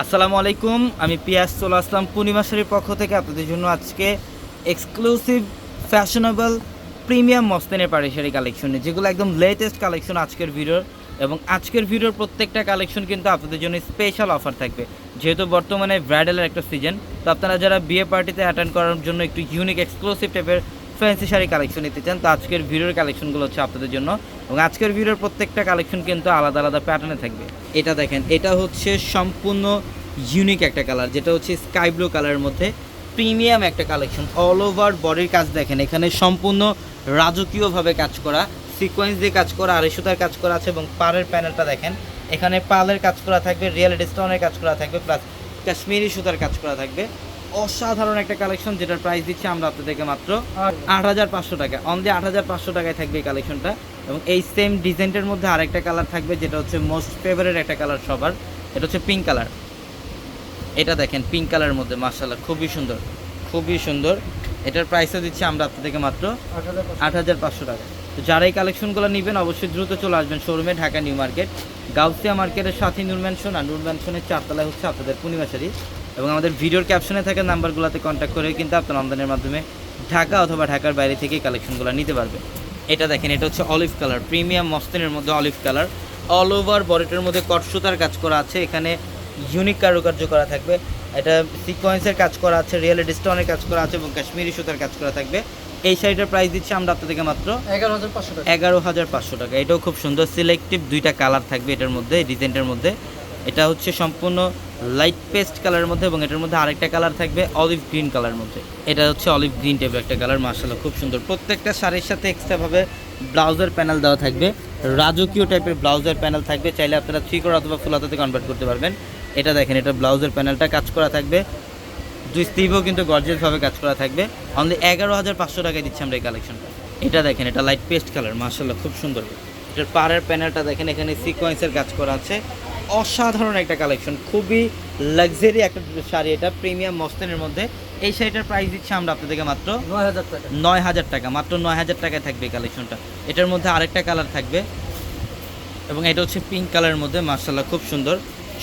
আসসালামু আলাইকুম, আমি পিয়াস চলে আসলাম পূর্ণিমা শাড়ির পক্ষ থেকে আপনাদের জন্য আজকে এক্সক্লুসিভ ফ্যাশনেবল প্রিমিয়াম মস্তানের পাড়ি কালেকশনে যেগুলো একদম লেটেস্ট কালেকশন আজকের ভিডিওর এবং আজকের ভিডিওর প্রত্যেকটা কালেকশন কিন্তু আপনাদের জন্য স্পেশাল অফার থাকবে। যেহেতু বর্তমানে ব্রাইডালের একটা সিজন তো আপনারা যারা বিয়ে পার্টিতে অ্যাটেন্ড করার জন্য একটু ইউনিক এক্সক্লুসিভ টাইপের ফ্যান্সি শাড়ি কালেকশন নিতে চান, তো আজকের ভিডিওর কালেকশনগুলো হচ্ছে আপনাদের জন্য এবং আজকের ভিডিওর প্রত্যেকটা কালেকশন কিন্তু আলাদা আলাদা প্যাটার্নে থাকবে। এটা দেখেন এটা হচ্ছে সম্পূর্ণ ইউনিক একটা কালার যেটা হচ্ছে স্কাই ব্লু কালারের মধ্যে প্রিমিয়াম একটা কালেকশন অল ওভার বডির কাজ দেখেন এখানে সম্পূর্ণ রাজকীয়ভাবে কাজ করা সিকোয়েন্স দিয়ে কাজ করা আড়াই সুতার কাজ করা আছে এবং পাড়ের প্যানেলটা দেখেন এখানে পালের কাজ করা থাকবে রিয়েল স্টোনের কাজ করা থাকবে প্লাস কাশ্মীরি সুতার কাজ করা থাকবে। অসাধারণ একটা কালেকশন যেটার প্রাইস দিচ্ছি আমরা আপনাদেরকে মাত্র আট হাজার পাঁচশো টাকা অনলি আট হাজার পাঁচশো টাকায় থাকবে এই কালেকশনটা এবং এই সেম ডিজাইনটার মধ্যে আরেকটা কালার থাকবে, যেটা হচ্ছে মোস্ট ফেভারেট একটা কালার সবার, এটা হচ্ছে পিঙ্ক কালার এটা দেখেন পিঙ্ক কালারের মধ্যে মার্শাল্লাহ খুবই সুন্দর খুবই সুন্দর। এটার প্রাইসও দিচ্ছি আমরা আপনাদেরকে মাত্র আট হাজার পাঁচশো টাকা। তো যারা এই কালেকশনগুলো নেবেন, অবশ্যই দ্রুত চলে আসবেন শোরুমে ঢাকা নিউ মার্কেট। গাউসিয়া মার্কেটের সাথে নূর ম্যানশন আর নূর ম্যানশনের চারতলায় হচ্ছে আপনাদের পূর্ণিমাশারি। এবং আমাদের ভিডিওর ক্যাপশনে থাকা নাম্বারগুলোতে কন্ট্যাক্ট করে কিন্তু আপনার আমদানির মাধ্যমে ঢাকা অথবা ঢাকার বাইরে থেকে কালেকশনগুলো নিতে পারবেন। এটা দেখেন এটা হচ্ছে অলিভ কালার প্রিমিয়াম মস্তিনের মধ্যে অলিভ কালার অল ওভার বডিটার মধ্যে কটসুতার কাজ করা আছে এখানে ইউনিক কারুকার্য করা থাকবে। এটা সিকোয়েন্সের কাজ করা আছে রিয়েল স্টোনের কাজ করা আছে এবং কাশ্মীরি সুতার কাজ করা থাকবে। এই শাড়িটার প্রাইস দিচ্ছি আমরা আপনাদেরকে মাত্র এগারো হাজার পাঁচশো টাকা। এগারো হাজার পাঁচশো টাকা। এটাও খুব সুন্দর সিলেক্টিভ দুইটা কালার থাকবে এটার মধ্যে এই ডিজাইনটার মধ্যে। এটা হচ্ছে সম্পূর্ণ লাইট পেস্ট কালারের মধ্যে এবং এটার মধ্যে আরেকটা কালার থাকবে অলিভ গ্রিন কালার মধ্যে। এটা হচ্ছে অলিভ গ্রিন টাইপের একটা কালার মার্শাল্লাহ খুব সুন্দর। প্রত্যেকটা শাড়ির সাথে এক্সট্রাভাবে ব্লাউজের প্যানেল দেওয়া থাকবে। রাজকীয় টাইপের ব্লাউজের প্যানেল থাকবে। চাইলে আপনারা থ্রি করে অথবা ফুল হাতাতে কনভার্ট করতে পারবেন। এটা দেখেন, এটা ব্লাউজের প্যানেলটা কাজ করা থাকবে। দুই স্লিভও কিন্তু গর্জিয়াসভাবে কাজ করা থাকবে। অনলি এগারো হাজার পাঁচশো টাকায় দিচ্ছি আমরা এই কালেকশনটা এটা দেখেন, এটা লাইট পেস্ট কালার মার্শাল্লাহ খুব সুন্দর। এটার পাড়ের প্যানেলটা দেখেন, এখানে সিকোয়েন্সের কাজ করা আছে। অসাধারণ একটা কালেকশন খুবই লাক্সারি একটা শাড়ি এটা প্রিমিয়াম মস্তানের মধ্যে। এই শাড়িটার প্রাইস দিচ্ছি আমরা আপনাদেরকে মাত্র নয় হাজার টাকা। নয় হাজার টাকা মাত্র নয় হাজার টাকায় থাকবে কালেকশনটা এটার মধ্যে আরেকটা কালার থাকবে এবং এটা হচ্ছে পিঙ্ক কালারের মধ্যে মার্শাল্লাহ খুব সুন্দর।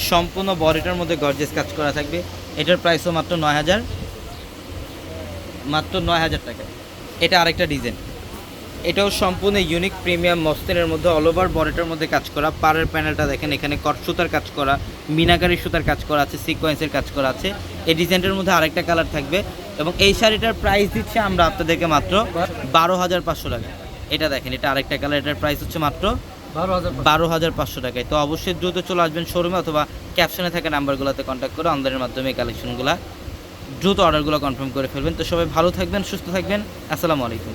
সম্পূর্ণ বডিটার মধ্যে গর্জেস কাজ করা থাকবে। এটার প্রাইসও মাত্র নয় হাজার মাত্র নয় হাজার টাকা। এটা আরেকটা ডিজাইন এটাও সম্পূর্ণ ইউনিক প্রিমিয়াম মস্তিনের মধ্যে অল ওভার বডিটার মধ্যে কাজ করা। পাড়ের প্যানেলটা দেখেন এখানে কট সুতার কাজ করা মিনাকারি সুতার কাজ করা আছে সিকোয়েন্সের কাজ করা আছে। এই ডিজাইনটার মধ্যে আরেকটা কালার থাকবে এবং এই শাড়িটার প্রাইস দিচ্ছে আমরা আপনাদেরকে মাত্র বারো হাজার পাঁচশো টাকা। এটা দেখেন এটা আরেকটা কালার এটার প্রাইস হচ্ছে মাত্র বারো হাজার বারো হাজার পাঁচশো টাকায়। তো অবশ্যই দ্রুত চলে আসবেন শোরুমে অথবা ক্যাপশনে থাকা নাম্বারগুলোতে কন্ট্যাক্ট করে অনলাইনের মাধ্যমে কালেকশনগুলো দ্রুত অর্ডারগুলো কনফার্ম করে ফেলবেন। তো সবাই ভালো থাকবেন সুস্থ থাকবেন। আসসালামু আলাইকুম।